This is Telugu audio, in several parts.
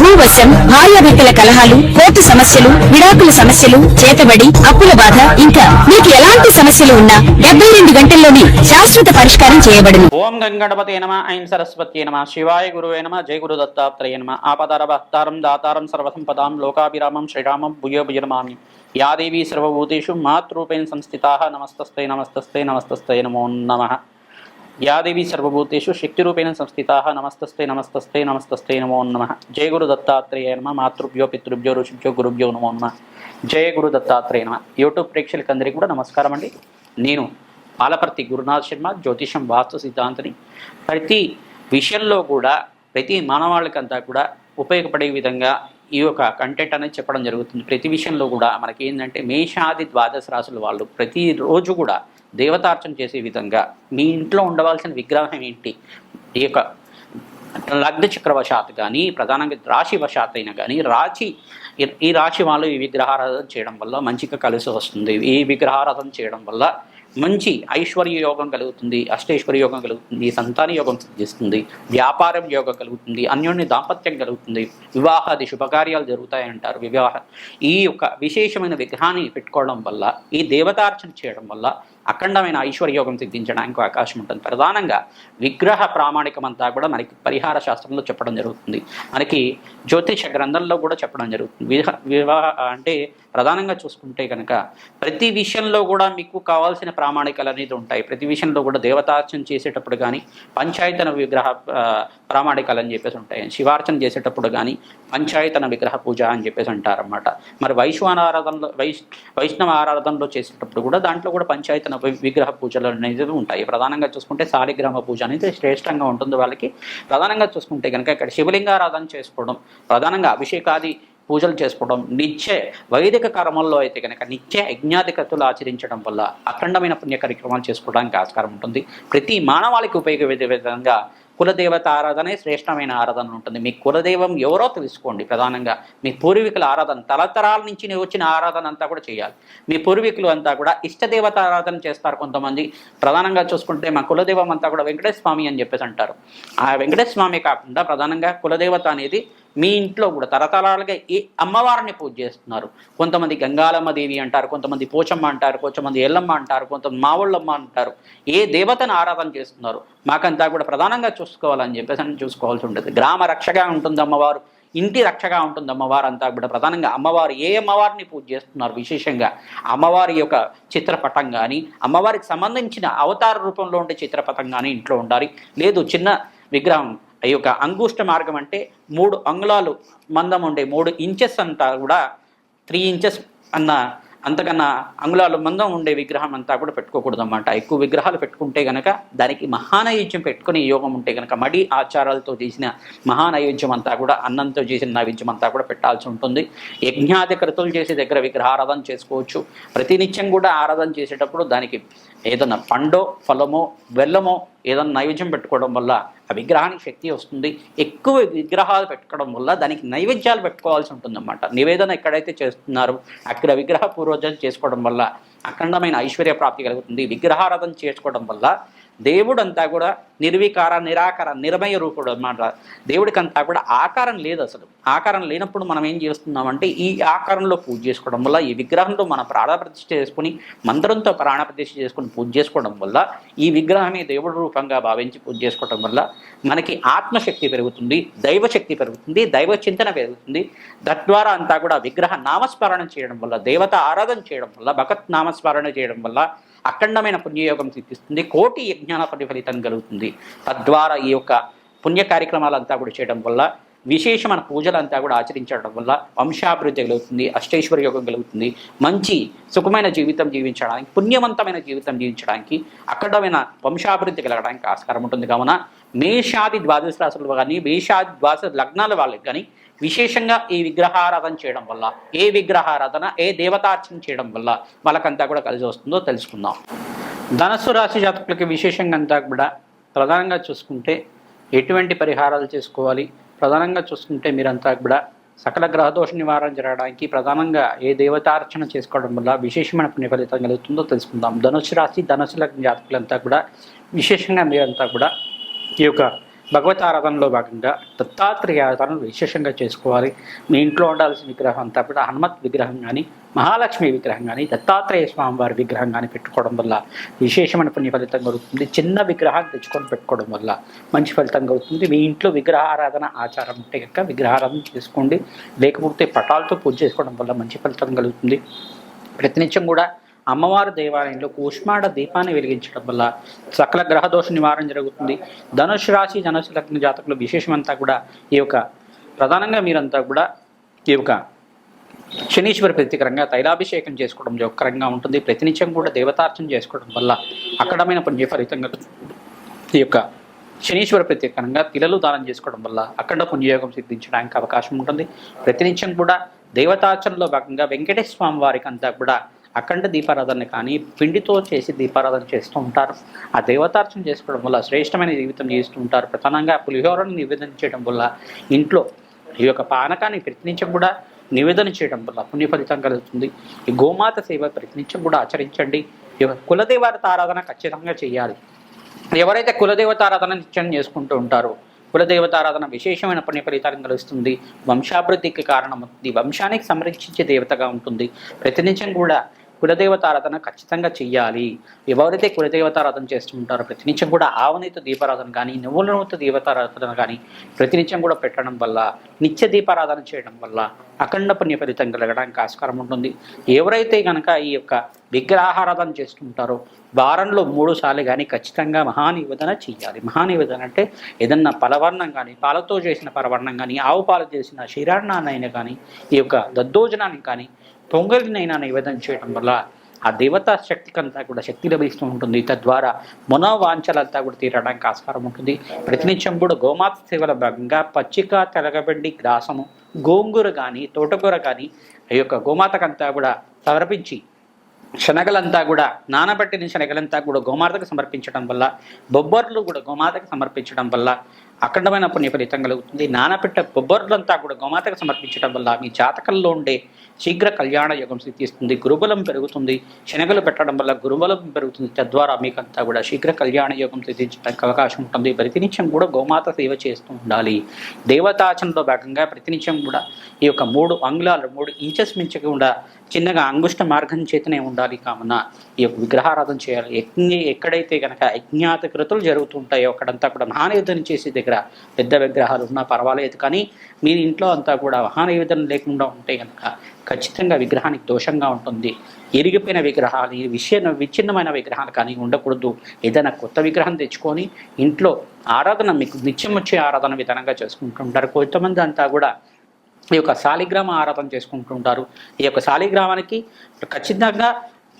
భూవశం భార్యాభర్తల కలహాలు కోర్టు సమస్యలు విడాకుల సమస్యలు చేతబడి అప్పుల బాధ ఇంకా మీకు ఎలాంటి సమస్యలు ఉన్నా డెబ్బై రెండు గంటల్లోనే శాశ్వత పరిష్కారం చేయబడింది ఓం గంగణపతి నమ ఐం సరస్వతి నమ శివాయ గురువే నమ జయ గురు దత్తాత్రేయ నమ ఆపదార భక్తారం దాతారం సర్వసంపదాం లోకాభిరామం శ్రీరామం భూయో భుజనమామి యాదేవి సర్వభూతేషు మాతృపేణ సంస్థితా నమస్తస్తే నమస్తస్తే నమస్తస్తే నమో నమ. యాదేవి సర్వభూతేషు శక్తిరూపేణ సంస్థితా నమస్తస్తే నమస్తస్తే నమస్తస్తే నమో నమ. జయ గురు దత్తాత్రేయ నమ. మాతృభ్యో పితృభ్యో ఋషిభ్యో గురుభ్యో నమో నమ. జయ గురు దత్తాత్రేయ నమ. యూట్యూబ్ ప్రేక్షకులందరికీ కూడా నమస్కారం అండి. నేను పాలపర్తి గురునాథ్ శర్మ జ్యోతిషం వాస్తు సిద్ధాంతని. ప్రతి విషయంలో కూడా ప్రతి మానవాళికంతా కూడా ఉపయోగపడే విధంగా ఈ యొక్క కంటెంట్ అనేది చెప్పడం జరుగుతుంది. ప్రతి విషయంలో కూడా మనకి ఏంటంటే మేషాది ద్వాదశ రాసుల వాళ్ళు ప్రతిరోజు కూడా దేవతార్చన చేసే విధంగా మీ ఇంట్లో ఉండవలసిన విగ్రహం ఏంటి? ఈ యొక్క లగ్న చక్రవశాత్ కానీ ప్రధానంగా రాశి వశాత్ అయినా కానీ రాశి ఈ- ఈ రాశి వాళ్ళు ఈ విగ్రహారాధన చేయడం వల్ల మంచిగా కలిసి వస్తుంది. ఈ విగ్రహారాధన చేయడం వల్ల మంచి ఐశ్వర్య యోగం కలుగుతుంది అష్టైశ్వర్య యోగం కలుగుతుంది సంతాన యోగం సిద్ధిస్తుంది వ్యాపారం యోగం కలుగుతుంది అన్యోన్య దాంపత్యం కలుగుతుంది వివాహాది శుభకార్యాలు జరుగుతాయి అంటారు వివాహ ఈ యొక్క విశేషమైన విగ్రహాన్ని పెట్టుకోవడం వల్ల ఈ దేవతార్చన చేయడం వల్ల అఖండమైన ఐశ్వర్య యోగం సిద్ధించడానికి అవకాశం ఉంటుంది. ప్రధానంగా విగ్రహ ప్రామాణికం అంతా కూడా మనకి పరిహార శాస్త్రంలో చెప్పడం జరుగుతుంది. మనకి జ్యోతిష గ్రంథంలో కూడా చెప్పడం జరుగుతుంది. వివాహ అంటే ప్రధానంగా చూసుకుంటే కనుక ప్రతి విషయంలో కూడా మీకు కావాల్సిన ప్రామాణికలు అనేది ఉంటాయి. ప్రతి విషయంలో కూడా దేవతార్చన చేసేటప్పుడు కానీ పంచాయతన విగ్రహ ఆ, ప్రామాణికాలు అని చెప్పేసి ఉంటాయి. శివార్చన చేసేటప్పుడు కానీ పంచాయతన విగ్రహ పూజ అని చెప్పేసి అంటారన్నమాట. మరి వైశ్వాన ఆరాధనలో వైష్ వైష్ణవ ఆరాధనలో చేసేటప్పుడు కూడా దాంట్లో కూడా పంచాయతన విగ్రహ పూజలు అనేది ఉంటాయి. ప్రధానంగా చూసుకుంటే శాలిగ్రామ పూజ అనేది శ్రేష్టంగా ఉంటుంది వాళ్ళకి. ప్రధానంగా చూసుకుంటే కనుక ఇక్కడ శివలింగారాధన చేసుకోవడం ప్రధానంగా అభిషేకాది పూజలు చేసుకోవడం నిత్య వైదిక కర్మల్లో అయితే కనుక నిత్య యజ్ఞాధికతులు ఆచరించడం వల్ల అఖండమైన పుణ్య కార్యక్రమాలు చేసుకోవడానికి ఆస్కారం ఉంటుంది. ప్రతి మానవాళికి ఉపయోగపడే విధంగా కులదేవత ఆరాధనే శ్రేష్టమైన ఆరాధన ఉంటుంది. మీ కులదైవం ఎవరో తెలుసుకోండి ప్రధానంగా. మీ పూర్వీకుల ఆరాధన తలతరాల నుంచి వచ్చిన ఆరాధన అంతా కూడా చేయాలి. మీ పూర్వీకులు అంతా కూడా ఇష్టదేవత ఆరాధన చేస్తారు కొంతమంది. ప్రధానంగా చూసుకుంటే మా కులదైవం అంతా కూడా వెంకటేశ్వర స్వామి అని చెప్పేసి అంటారు. ఆ వెంకటేశ్వర స్వామి కాకుండా ప్రధానంగా కులదేవత అనేది మీ ఇంట్లో కూడా తరతరాలుగా ఏ అమ్మవారిని పూజ చేస్తున్నారు. కొంతమంది గంగాలమ్మ దేవి అంటారు కొంతమంది పోచమ్మ అంటారు కొంతమంది ఎల్లమ్మ అంటారు కొంతమంది మావుళ్ళమ్మ అంటారు. ఏ దేవతను ఆరాధన చేస్తున్నారు? మాకంతా కూడా ప్రధానంగా చూసుకోవాలని చెప్పేసి అని చూసుకోవాల్సి ఉంటుంది. గ్రామ రక్షగా ఉంటుంది అమ్మవారు ఇంటి రక్షగా ఉంటుంది అమ్మవారు అంతా కూడా ప్రధానంగా. అమ్మవారు ఏ అమ్మవారిని పూజ చేస్తున్నారు విశేషంగా? అమ్మవారి యొక్క చిత్రపటం కానీ అమ్మవారికి సంబంధించిన అవతార రూపంలో ఉండే చిత్రపటం కానీ ఇంట్లో ఉండాలి. లేదు చిన్న విగ్రహం ఈ యొక్క అంగుష్ట మార్గం అంటే మూడు అంగుళాలు మందం ఉండే మూడు ఇంచెస్ అంతా కూడా త్రీ ఇంచెస్ అన్న అంతకన్నా అంగుళాలు మందం ఉండే విగ్రహం అంతా కూడా పెట్టుకోకూడదు అన్నమాట ఎక్కువ విగ్రహాలు పెట్టుకుంటే గనక దానికి మహానైవేద్యం పెట్టుకునే యోగం ఉంటే గనక మడి ఆచారాలతో చేసిన మహానైవేద్యం అంతా కూడా అన్నంతో చేసిన నైవేద్యం అంతా కూడా పెట్టాల్సి ఉంటుంది. యజ్ఞాది కృతులు చేసే దగ్గర విగ్రహారాధన చేసుకోవచ్చు. ప్రతినిత్యం కూడా ఆరాధన చేసేటప్పుడు దానికి ఏదన్నా పండో ఫలమో బెల్లమో ఏదైనా నైవేద్యం పెట్టుకోవడం వల్ల ఆ విగ్రహానికి శక్తి వస్తుంది. ఎక్కువ విగ్రహాలు పెట్టుకోవడం వల్ల దానికి నైవేద్యాలు పెట్టుకోవాల్సి ఉంటుందన్నమాట. నివేదన ఎక్కడైతే చేస్తున్నారో అక్కడ విగ్రహ పూర్వజలు చేసుకోవడం వల్ల అఖండమైన ఐశ్వర్య ప్రాప్తి కలుగుతుంది. విగ్రహారాధన చేసుకోవడం వల్ల దేవుడంతా కూడా నిర్వికార నిరాకార నిర్మయ రూపుడు అన్నమాట. దేవుడికంతా కూడా ఆకారం లేదు అసలు. ఆకారం లేనప్పుడు మనం ఏం చేస్తున్నామంటే ఈ ఆకారంలో పూజ చేసుకోవడం వల్ల ఈ విగ్రహంలో మన ప్రాణప్రతిష్ఠ చేసుకుని మంత్రంతో ప్రాణప్రతిష్ఠ చేసుకుని పూజ చేసుకోవడం వల్ల ఈ విగ్రహమే దేవుడి రూపంగా భావించి పూజ చేసుకోవడం వల్ల మనకి ఆత్మశక్తి పెరుగుతుంది దైవశక్తి పెరుగుతుంది దైవ చింతన పెరుగుతుంది. తద్వారా అంతా కూడా విగ్రహ నామస్మరణ చేయడం వల్ల దేవత ఆరాధన చేయడం వల్ల భగత్ నామస్మరణ చేయడం వల్ల అఖండమైన పుణ్యయోగం సిద్ధిస్తుంది. కోటి యజ్ఞాన ప్రతిఫలితం కలుగుతుంది. తద్వారా ఈ యొక్క పుణ్య కార్యక్రమాలంతా కూడా చేయడం వల్ల విశేషమైన పూజలంతా కూడా ఆచరించడం వల్ల వంశాభివృద్ధి కలుగుతుంది అష్టైశ్వర్య యోగం కలుగుతుంది. మంచి సుఖమైన జీవితం జీవించడానికి పుణ్యవంతమైన జీవితం జీవించడానికి అఖండమైన వంశాభివృద్ధి కలగడానికి ఆస్కారం ఉంటుంది. కావున మేషాది ద్వాదశ రాశులు కానీ మేషాది ద్వాదశ లగ్నాల వాళ్ళకి కానీ విశేషంగా ఈ విగ్రహారాధన చేయడం వల్ల ఏ విగ్రహారాధన ఏ దేవతార్చన చేయడం వల్ల వాళ్ళకంతా కూడా కలిసి వస్తుందో తెలుసుకుందాం. ధనస్సు రాశి జాతకులకి విశేషంగా అంతా కూడా ప్రధానంగా చూసుకుంటే ఎటువంటి పరిహారాలు చేసుకోవాలి? ప్రధానంగా చూసుకుంటే మీరంతా కూడా సకల గ్రహదోష నివారణ జరగడానికి ప్రధానంగా ఏ దేవతార్చన చేసుకోవడం వల్ల విశేషమైన పుణ్య ఫలితం కలుగుతుందో తెలుసుకుందాం. ధనుసు రాశి ధనుసు లగ్న జాతకులంతా కూడా విశేషంగా మీరంతా కూడా ఈ యొక్క భగవత్ ఆరాధనలో భాగంగా దత్తాత్రేయ ఆరాధన విశేషంగా చేసుకోవాలి. మీ ఇంట్లో ఉండాల్సిన విగ్రహం అంతా కూడా హనుమత్ విగ్రహం కానీ మహాలక్ష్మి విగ్రహం కానీ దత్తాత్రేయ స్వామివారి విగ్రహం కానీ పెట్టుకోవడం వల్ల విశేషమైన పుణ్య ఫలితం కలుగుతుంది. చిన్న విగ్రహాన్ని తెచ్చుకొని పెట్టుకోవడం వల్ల మంచి ఫలితం కలుగుతుంది. మీ ఇంట్లో విగ్రహారాధన ఆచారం ఉంటే కనుక విగ్రహారాధన చేసుకోండి. లేకపోతే పటాలతో పూజ చేసుకోవడం వల్ల మంచి ఫలితం కలుగుతుంది. ప్రతినిత్యం కూడా అమ్మవారి దేవాలయంలో కూష్మాడ దీపాన్ని వెలిగించడం వల్ల సకల గ్రహదోష నివారణ జరుగుతుంది. ధనుసు రాశి ధనుసు లగ్న జాతకులు విశేషమంతా కూడా ఈ యొక్క ప్రధానంగా మీరంతా కూడా ఈ యొక్క శనీశ్వర ప్రీతికరంగా తైలాభిషేకం చేసుకోవడం జోకరంగా ఉంటుంది. ప్రతినిత్యం కూడా దేవతార్చన చేసుకోవడం వల్ల అక్కడమైన పుణ్య ఫలితంగా ఈ యొక్క శనీశ్వర ప్రత్యేకంగా తిలలు దానం చేసుకోవడం వల్ల అఖండ పుణ్యయోగం సిద్ధించడానికి అవకాశం ఉంటుంది. ప్రతినిత్యం కూడా దేవతార్చనలో భాగంగా వెంకటేశ్వర స్వామి వారికి అంతా కూడా అఖండ దీపారాధన కానీ పిండితో చేసి దీపారాధన చేస్తూ ఉంటారు. ఆ దేవతార్చన చేసుకోవడం వల్ల శ్రేష్టమైన జీవితం చేస్తూ ఉంటారు. ప్రధానంగా పులిహోరను నివేదన చేయడం వల్ల ఇంట్లో ఈ యొక్క పానకాన్ని ప్రతినిత్యం కూడా నివేదన చేయడం వల్ల పుణ్య ఫలితం కలుగుతుంది. ఈ గోమాత సేవ ప్రతినిత్యం కూడా ఆచరించండి. ఈ యొక్క కులదేవత ఆరాధన ఖచ్చితంగా చేయాలి. ఎవరైతే కులదేవతారాధన నిత్యం చేసుకుంటూ ఉంటారో కులదేవతారాధన విశేషమైన పుణ్య ఫలితాలను కలుస్తుంది వంశాభివృద్ధికి కారణమవుతుంది. వంశానికి సంరక్షించే దేవతగా ఉంటుంది. ప్రతినిత్యం కూడా కులదేవతారాధన ఖచ్చితంగా చెయ్యాలి. ఎవరైతే కులదేవతారాధన చేస్తుంటారో ప్రతినిత్యం కూడా ఆవనితో దీపారాధన కానీ నువ్వుల నూత దీపారాధన కానీ ప్రతినిత్యం కూడా పెట్టడం వల్ల నిత్య దీపారాధన చేయడం వల్ల అఖండ పుణ్య ఫలితం కలగడానికి ఆస్కారం ఉంటుంది. ఎవరైతే కనుక ఈ యొక్క విగ్రహారాధన చేస్తుంటారో వారంలో మూడు సార్లు కానీ ఖచ్చితంగా మహానివేదన చేయాలి మహానివేదన అంటే ఏదన్నా పలవర్ణం కానీ పాలతో చేసిన పరవర్ణం కానీ ఆవు పాలు చేసిన క్షీరాన్నాన్నైనా కానీ ఈ యొక్క దద్దోజనాన్ని కానీ పొంగలినైనా నివేదన చేయడం వల్ల ఆ దేవతా శక్తికి అంతా కూడా శక్తి లభిస్తూ ఉంటుంది. తద్వారా మనోవాంఛలంతా కూడా తీరడానికి ఆస్కారం ఉంటుంది. ప్రతినిత్యం కూడా గోమాత సేవల భాగంగా పచ్చిక తెలగబెండి గ్రాసము గోంగూర కానీ తోటకూర కానీ ఈ యొక్క గోమాతకంతా కూడా సమర్పించి శనగలంతా కూడా నానబెట్టిన శనగలంతా కూడా గోమాతకు సమర్పించడం వల్ల బొబ్బర్లు కూడా గోమాతకు సమర్పించడం వల్ల అఖండమైన పుణ్య ఫలితం కలుగుతుంది. నానబెట్ట బొబ్బర్లంతా కూడా గోమాతకు సమర్పించడం వల్ల మీ జాతకంలో ఉండే శీఘ్ర కళ్యాణ యోగం సిద్ధిస్తుంది. గురుబలం పెరుగుతుంది. శనగలు పెట్టడం వల్ల గురుబలం పెరుగుతుంది. తద్వారా మీకంతా కూడా శీఘ్ర కళ్యాణ యోగం సిద్ధించడానికి అవకాశం ఉంటుంది. ప్రతినిత్యం కూడా గోమాత సేవ చేస్తూ ఉండాలి. దేవతాచనలో భాగంగా ప్రతినిత్యం కూడా ఈ యొక్క మూడు అంగుళాలు మూడు ఇంచెస్ మించకుండా చిన్నగా అంగుష్ట మార్గం చేతనే ఉండాలి కావున ఈ యొక్క విగ్రహారాధన చేయాలి. ఎక్కడైతే కనుక అజ్ఞాత కృతులు జరుగుతుంటాయో అక్కడంతా కూడా మహానివేదన చేసే దగ్గర పెద్ద విగ్రహాలు ఉన్నా పర్వాలేదు. కానీ మీ ఇంట్లో అంతా కూడా మహానివేదన లేకుండా ఉంటే కనుక ఖచ్చితంగా విగ్రహానికి దోషంగా ఉంటుంది. ఎరిగిపోయిన విగ్రహాలు ఈ విషయ విచ్ఛిన్నమైన విగ్రహాలు కానీ ఉండకూడదు. ఏదైనా కొత్త విగ్రహం తెచ్చుకొని ఇంట్లో ఆరాధన మీకు నిత్యం వచ్చే ఆరాధన విధానంగా చేసుకుంటుంటారు కొంతమంది అంతా కూడా ఈ యొక్క శాలిగ్రామ ఆరాధన చేసుకుంటుంటారు ఈ యొక్క శాలిగ్రామానికి ఖచ్చితంగా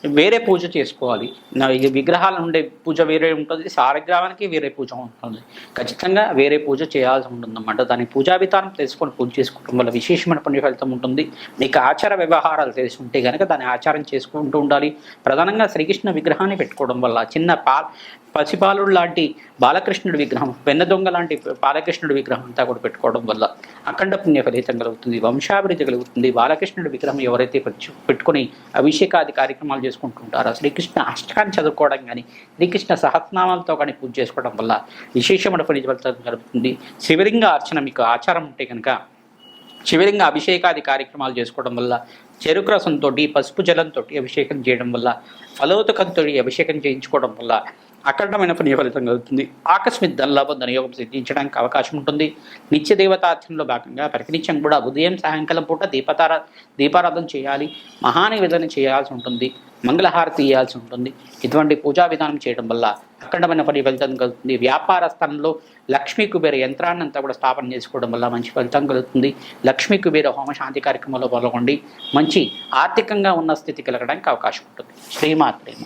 వేరే పూజ చేసుకోవాలి. నా ఈ విగ్రహాల ఉండే పూజ వేరే ఉంటుంది. సారగ్రామానికి వేరే పూజ ఉంటుంది. ఖచ్చితంగా వేరే పూజ చేయాల్సి ఉంటుందన్నమాట. దాని పూజా విధానం తెలుసుకొని పూజ చేసుకోవడం వల్ల విశేషమైన పుణ్య ఫలితం ఉంటుంది. మీకు ఆచార వ్యవహారాలు తెలిసి ఉంటే కనుక దాన్ని ఆచారం చేసుకుంటూ ఉండాలి. ప్రధానంగా శ్రీకృష్ణ విగ్రహాన్ని పెట్టుకోవడం వల్ల చిన్న పా పసిపాలుడు లాంటి బాలకృష్ణుడి విగ్రహం వెన్న దొంగ లాంటి బాలకృష్ణుడి విగ్రహం అంతా కూడా పెట్టుకోవడం వల్ల అఖండ పుణ్య ఫలితం కలుగుతుంది వంశాభివృద్ధి కలుగుతుంది. బాలకృష్ణుడి విగ్రహం ఎవరైతే పెట్టుకుని పెట్టుకొని అభిషేకాది కార్యక్రమాలు చేసుకుంటుంటారో శ్రీకృష్ణ అష్టకాన్ని చదువుకోవడం కానీ శ్రీకృష్ణ సహస్నామాలతో కానీ పూజ చేసుకోవడం వల్ల విశేషమైన ఫలిత ఫలితం కలుగుతుంది. శివలింగ అర్చన మీకు ఆచారం ఉంటే కనుక శివలింగ అభిషేకాది కార్యక్రమాలు చేసుకోవడం వల్ల చెరుకు రసంతో పసుపు జలంతో అభిషేకం చేయడం వల్ల ఫలోదకంతో అభిషేకం చేయించుకోవడం వల్ల అఖండమైన పుణ్య ఫలితం కలుగుతుంది. ఆకస్మిక ధనలాభం ధనయోగం సిద్ధించడానికి అవకాశం ఉంటుంది. నిత్య దేవతార్చనలో భాగంగా ప్రతినిత్యం కూడా ఉదయం సాయంకాలం పూట దీపతార దీపారాధన చేయాలి. మహానివేదన చేయాల్సి ఉంటుంది. మంగళహారతి ఇవ్వాల్సి ఉంటుంది. ఇటువంటి పూజా విధానం చేయడం వల్ల అఖండమైన పని ఫలితం కలుగుతుంది. వ్యాపార స్థానంలో లక్ష్మీ కుబేర యంత్రాన్ని అంతా కూడా స్థాపన చేసుకోవడం వల్ల మంచి ఫలితం కలుగుతుంది. లక్ష్మీ కుబేర హోమ శాంతి కార్యక్రమంలో పాల్గొండి. మంచి ఆర్థికంగా ఉన్న స్థితి కలగడానికి అవకాశం ఉంటుంది. శ్రీమాత్రే